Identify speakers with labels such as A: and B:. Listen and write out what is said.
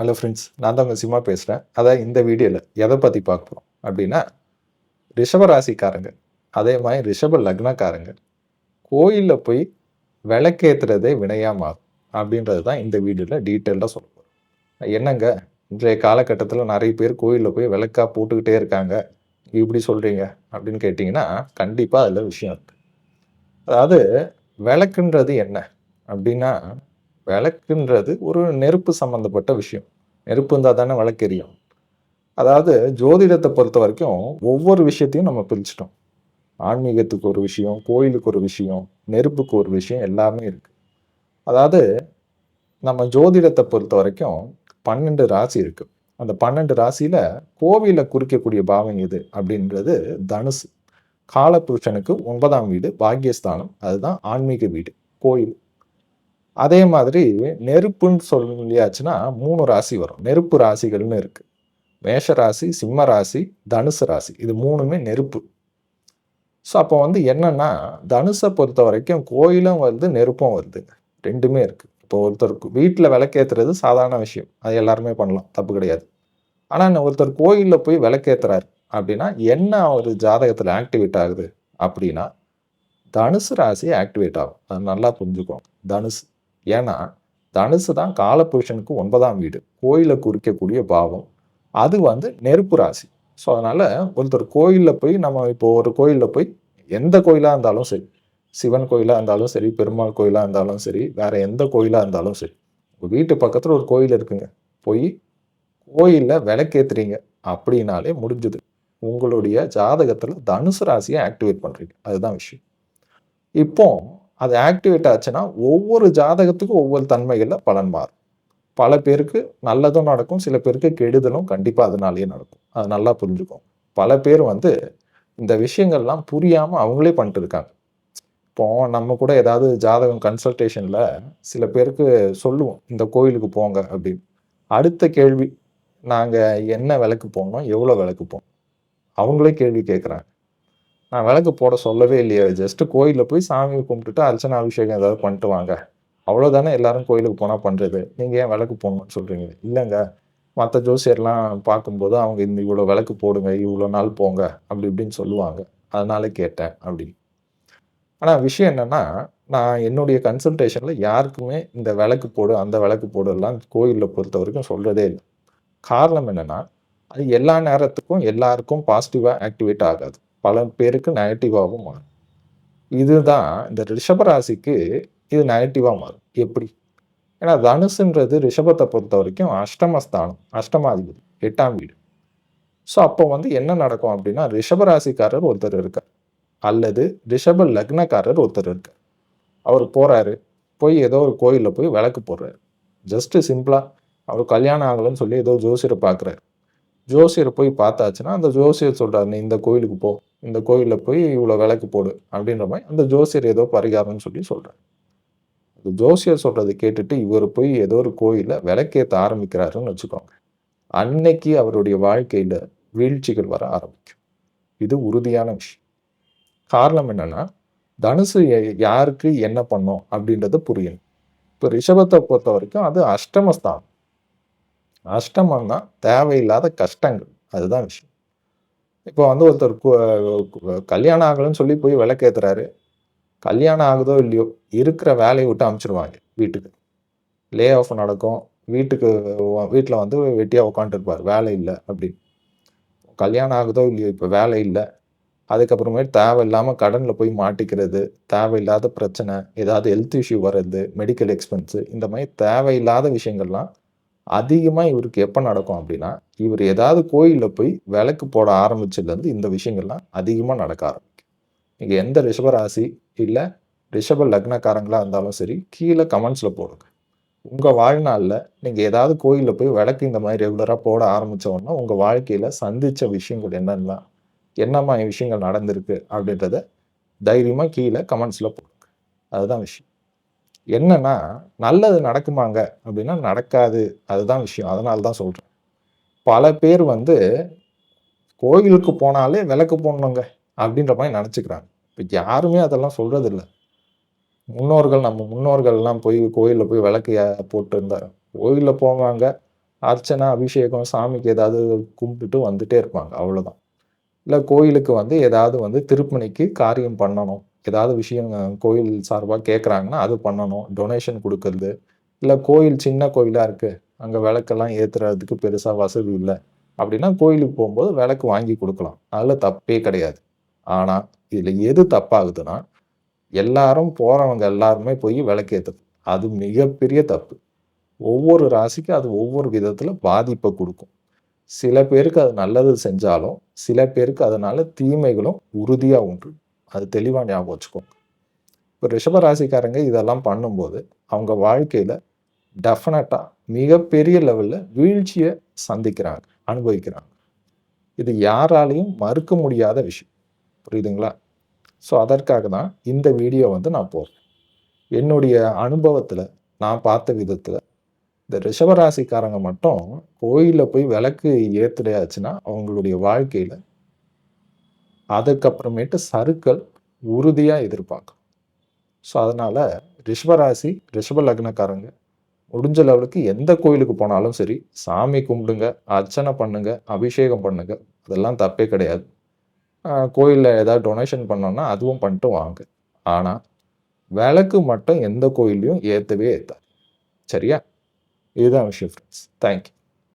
A: Hello friends நான் தான் உங்கள் சிம்மா பேசுகிறேன் அதான் இந்த வீடியோவில் எதை பற்றி பார்க்க போகிறோம் அப்படின்னா ரிஷப ராசிக்காரங்க அதே மாதிரி ரிஷப லக்னக்காரங்க கோயிலில் போய் விளக்கேற்றுறதே வினையாக மாறும். அப்படின்றது தான் இந்த வீடியோவில் டீட்டெயில்டாக சொல்ல போகிறோம் என்னங்க இன்றைய காலகட்டத்தில் நிறைய பேர் கோயிலில் போய் விளக்கா போட்டுக்கிட்டே இருக்காங்க. இப்படி சொல்கிறீங்க அப்படின்னு கேட்டிங்கன்னா கண்டிப்பாக அதில் விஷயம் இருக்குது அதாவது விளக்குன்றது என்ன? அப்படின்னா விளக்குன்றது ஒரு நெருப்பு சம்மந்தப்பட்ட விஷயம். நெருப்பு இருந்தால் தானே விளக்கெரியும் அதாவது ஜோதிடத்தை பொறுத்த வரைக்கும் ஒவ்வொரு விஷயத்தையும் நம்ம பிரிச்சிட்டோம். ஆன்மீகத்துக்கு ஒரு விஷயம் கோயிலுக்கு ஒரு விஷயம் நெருப்புக்கு ஒரு விஷயம் எல்லாமே இருக்குது அதாவது நம்ம ஜோதிடத்தை பொறுத்த வரைக்கும் பன்னெண்டு ராசி இருக்குது அந்த பன்னெண்டு ராசியில் கோவிலை குறிக்கக்கூடிய பாவம் எது அப்படின்றது தனுசு. காலபுருஷனுக்கு ஒன்பதாம் வீடு பாக்கியஸ்தானம் அதுதான் ஆன்மீக வீடு கோயில். அதே மாதிரி நெருப்புன்னு சொல்லியாச்சுன்னா மூணு ராசி வரும். நெருப்பு ராசிகள்னு இருக்கு. மேஷ ராசி சிம்ம ராசி தனுசு ராசி. இது மூணுமே நெருப்பு. ஸோ அப்போ வந்து என்னன்னா தனுசை பொறுத்த வரைக்கும் கோயிலும் வருது நெருப்பும் வருது. ரெண்டுமே இருக்கு. இப்போ ஒருத்தருக்கு வீட்டில் விளக்கேற்றுறது சாதாரண விஷயம். அது எல்லாருமே பண்ணலாம். தப்பு கிடையாது. ஆனால் ஒருத்தர் கோயிலில் போய் விளக்கேற்றுறாரு அப்படின்னா என்ன ஒரு ஜாதகத்தில் ஆக்டிவேட் ஆகுது அப்படின்னா தனுசு ராசி ஆக்டிவேட் ஆகும். அது நல்லா புரிஞ்சுக்கோங்க. தனுசு. ஏன்னா தனுசு தான் காலபுருஷனுக்கு ஒன்பதாம் வீடு. கோயிலை குறிக்கக்கூடிய பாவம். அது வந்து நெருப்பு ராசி. ஸோ அதனால் ஒருத்தர் கோயிலில் போய் நம்ம இப்போ ஒரு கோயிலில் போய் எந்த கோயிலாக இருந்தாலும் சரி சிவன் கோயிலாக இருந்தாலும் சரி பெருமாள் கோயிலாக இருந்தாலும் சரி வேறு எந்த கோயிலாக இருந்தாலும் சரி உங்கள் வீட்டு பக்கத்தில் ஒரு கோயில் இருக்குங்க. போய் கோயிலில் விளக்கேற்றுறீங்க அப்படின்னாலே முடிஞ்சது. உங்களுடைய ஜாதகத்தில் தனுசு ராசியை ஆக்டிவேட் பண்ணுறீங்க அதுதான் விஷயம். இப்போ அது ஆக்டிவேட் ஆச்சுன்னா ஒவ்வொரு ஜாதகத்துக்கும் ஒவ்வொரு தன்மைகளில் பலன் மாறும். பல பேருக்கு நல்லதும் நடக்கும் சில பேருக்கு கெடுதலும் கண்டிப்பாக அதனாலேயே நடக்கும். அது நல்லா புரிஞ்சுக்கும் பல பேர் வந்து இந்த விஷயங்கள்லாம் புரியாமல் அவங்களே பண்ணிட்டு இருக்காங்க. இப்போ நம்ம கூட ஏதாவது ஜாதகம் கன்சல்டேஷனில் சில பேருக்கு சொல்லுவோம் இந்த கோயிலுக்கு போங்க அப்படின்னு. அடுத்த கேள்வி நாங்கள் என்ன விளக்கு போடணும் எவ்வளோ விளக்கு போடணும் அவங்களே கேள்வி கேட்குறாங்க நான் விளக்கு போட சொல்லவே இல்லையே. ஜஸ்ட் கோயிலில் போய் சாமி கும்பிட்டுட்டு அர்ச்சனை அபிஷேகம் ஏதாவது பண்ணிட்டு வாங்க. அவ்வளோதானே எல்லாரும் கோயிலுக்கு போனால் பண்ணுறது நீங்கள் ஏன் விளக்கு போடணும்னு சொல்கிறீங்க இல்லைங்க. மற்ற ஜோசியர்லாம் பார்க்கும்போது அவங்க இந்த இவ்வளோ விளக்கு போடுங்க இவ்வளோ நாள் போங்க அப்படி இப்படின்னு சொல்லுவாங்க. அதனால கேட்டேன் அப்படி ஆனால் விஷயம் என்னென்னா நான் என்னுடைய கன்சல்டேஷனில் யாருக்குமே இந்த விளக்கு போடு அந்த விளக்கு போடுலாம் கோயிலில் பொறுத்த வரைக்கும் சொல்கிறதே இல்லை. காரணம் என்னென்னா அது எல்லா நேரத்துக்கும் எல்லாருக்கும் பாசிட்டிவாக ஆக்டிவேட் ஆகாது. பல பேருக்கு நெகட்டிவாகவும் மாறும். இதுதான் இந்த ரிஷபராசிக்கு இது நெகட்டிவாக மாறும். எப்படி? ஏன்னா தனுசுன்றது ரிஷபத்தை பொறுத்த வரைக்கும் அஷ்டமஸ்தானம் அஷ்டமாதிபதி எட்டாம் வீடு. ஸோ அப்போ வந்து என்ன நடக்கும் அப்படின்னா ரிஷபராசிக்காரர் ஒருத்தர் இருக்கார். அல்லது ரிஷப லக்னக்காரர் ஒருத்தர் இருக்கார். அவர் போகிறாரு போய் ஏதோ ஒரு கோயிலில் போய் விளக்கு போடுறாரு. ஜஸ்ட்டு சிம்பிளாக அவர் கல்யாணம் ஆகலைன்னு சொல்லி ஏதோ ஜோசியரை பார்க்குறாரு. ஜோசியரை போய் பார்த்தாச்சுன்னா அந்த ஜோசியர் சொல்கிறார் நீ இந்த கோயிலுக்கு போ. இந்த கோயிலில் போய் இவ்வளோ விளக்கு போடு. அப்படின்ற மாதிரி அந்த ஜோசியர் ஏதோ பரிகாரம்னு சொல்லி சொல்கிறார் அந்த ஜோசியர் சொல்கிறத கேட்டுட்டு இவர் போய் ஏதோ ஒரு கோயிலில் விளக்கேற்ற ஆரம்பிக்கிறாருன்னு வச்சுக்கோங்க. அன்னைக்கு அவருடைய வாழ்க்கையில் வீழ்ச்சிகள் வர ஆரம்பிக்கும். இது உறுதியான விஷயம். காரணம் என்னென்னா தனுசு யாருக்கு என்ன பண்ணும் அப்படின்றத புரியணும். இப்போ ரிஷபத்தை பொறுத்த வரைக்கும் அது அஷ்டமஸ்தானம். அஷ்டமம் தேவையில்லாத கஷ்டங்கள். அதுதான் விஷயம். இப்போ வந்து ஒருத்தர் கல்யாணம் ஆகலன்னு சொல்லி போய் விளக்கேற்றுறாரு கல்யாணம் ஆகுதோ இல்லையோ இருக்கிற வேலையை விட்டு அமுச்சிடுவாங்க வீட்டுக்கு. லே ஆஃப் நடக்கும். வீட்டுக்கு வீட்டில் வந்து வெட்டியாக உட்காந்துருப்பார் வேலை இல்லை அப்படின்னு. கல்யாணம் ஆகுதோ இல்லையோ இப்போ வேலை இல்லை. அதுக்கப்புறமேட்டு தேவையில்லாமல் கடனில் போய் மாட்டிக்கிறது தேவையில்லாத பிரச்சனை ஏதாவது ஹெல்த் இஷ்யூ வர்றது மெடிக்கல் எக்ஸ்பென்ஸு இந்த மாதிரி தேவையில்லாத விஷயங்கள்லாம் அதிகமாக இவருக்கு எப்போ நடக்கும் அப்படின்னா இவர் ஏதாவது கோயிலில் போய் விளக்கு போட ஆரம்பிச்சதுலேருந்து இந்த விஷயங்கள்லாம் அதிகமாக நடக்க ஆரம்பிக்கும். நீங்கள் எந்த ரிஷபராசி இல்லை ரிஷப லக்னக்காரங்களாக இருந்தாலும் சரி கீழே கமெண்ட்ஸில் போடுங்க. உங்கள் வாழ்நாளில் நீங்கள் ஏதாவது கோயிலில் போய் விளக்கு இந்த மாதிரி ரெகுலராக போட ஆரம்பித்தோன்னா உங்கள் வாழ்க்கையில் சந்தித்த விஷயங்கள் என்னென்னலாம் என்னம்மா விஷயங்கள் நடந்திருக்கு அப்படின்றத தைரியமாக கீழே கமெண்ட்ஸில் போடுங்க. அதுதான் விஷயம். என்னன்னா நல்லது நடக்குமாங்க அப்படின்னா நடக்காது. அதுதான் விஷயம். அதனால தான் சொல்கிறேன் பல பேர் வந்து கோயிலுக்கு போனாலே விளக்கு போடணுங்க அப்படின்ற மாதிரி நினச்சிக்கிறாங்க. இப்போ யாருமே அதெல்லாம் சொல்கிறதில்ல முன்னோர்கள் நம்ம முன்னோர்கள்லாம் போய் கோயிலில் போய் விளக்கு போட்டு கோயிலில் போவாங்க. அர்ச்சனை அபிஷேகம் சாமிக்கு ஏதாவது கும்பிட்டுட்டு வந்துட்டே இருப்பாங்க. அவ்வளோதான் இல்லை கோயிலுக்கு வந்து ஏதாவது வந்து திருப்பணிக்கு காரியம் பண்ணணும். ஏதாவது விஷயம் கோயில் சார்பாக கேட்குறாங்கன்னா அது பண்ணணும். டொனேஷன் கொடுக்கறது. இல்லை கோயில் சின்ன கோயிலாக இருக்குது அங்கே விளக்கெல்லாம் ஏற்றுறதுக்கு பெருசாக வசதி இல்லை. அப்படின்னா கோயிலுக்கு போகும்போது விளக்கு வாங்கி கொடுக்கலாம். அதில் தப்பே கிடையாது. ஆனால் இதில் எது தப்பாகுதுன்னா எல்லாரும் போகிறவங்க எல்லாருமே போய் விளக்கேற்றுது அது மிகப்பெரிய தப்பு. ஒவ்வொரு ராசிக்கும் அது ஒவ்வொரு விதத்தில் பாதிப்பை கொடுக்கும். சில பேருக்கு அது நல்லது செஞ்சாலும் சில பேருக்கு அதனால் தீமைகளும் உறுதியாக உண்டு. அது தெளிவாக ஞாபகம் வச்சுக்கோங்க இப்போ ரிஷப ராசிக்காரங்க இதெல்லாம் பண்ணும்போது அவங்க வாழ்க்கையில் டெஃபினட்டாக மிகப்பெரிய லெவலில் வீழ்ச்சியை சந்திக்கிறாங்க அனுபவிக்கிறாங்க. இது யாராலையும் மறுக்க முடியாத விஷயம். புரியுதுங்களா? ஸோ அதற்காக தான் இந்த வீடியோ வந்து நான் போடுறேன். என்னுடைய அனுபவத்தில் நான் பார்த்த விதத்தில் இந்த ரிஷபராசிக்காரங்க மட்டும் கோயிலில் போய் விளக்கு ஏற்றுடையாச்சுன்னா அவங்களுடைய வாழ்க்கையில் அதுக்கப்புறமேட்டு சருக்கள் உறுதியாக எதிர்பார்க்கும். ஸோ அதனால் ரிஷபராசி ரிஷப லக்னக்காரங்க முடிஞ்ச லெவலுக்கு எந்த கோயிலுக்கு போனாலும் சரி சாமி கும்பிடுங்க அர்ச்சனை பண்ணுங்க அபிஷேகம் பண்ணுங்க அதெல்லாம் தப்பே கிடையாது. கோயிலில் ஏதாவது டொனேஷன் பண்ணோன்னா அதுவும் பண்ணிட்டு வாங்க. ஆனால் விளக்கு மட்டும் எந்த கோயிலையும் ஏற்றவே ஏற்றாது சரியா? இதுதான் விஷயம் ஃப்ரெண்ட்ஸ் தேங்க்யூ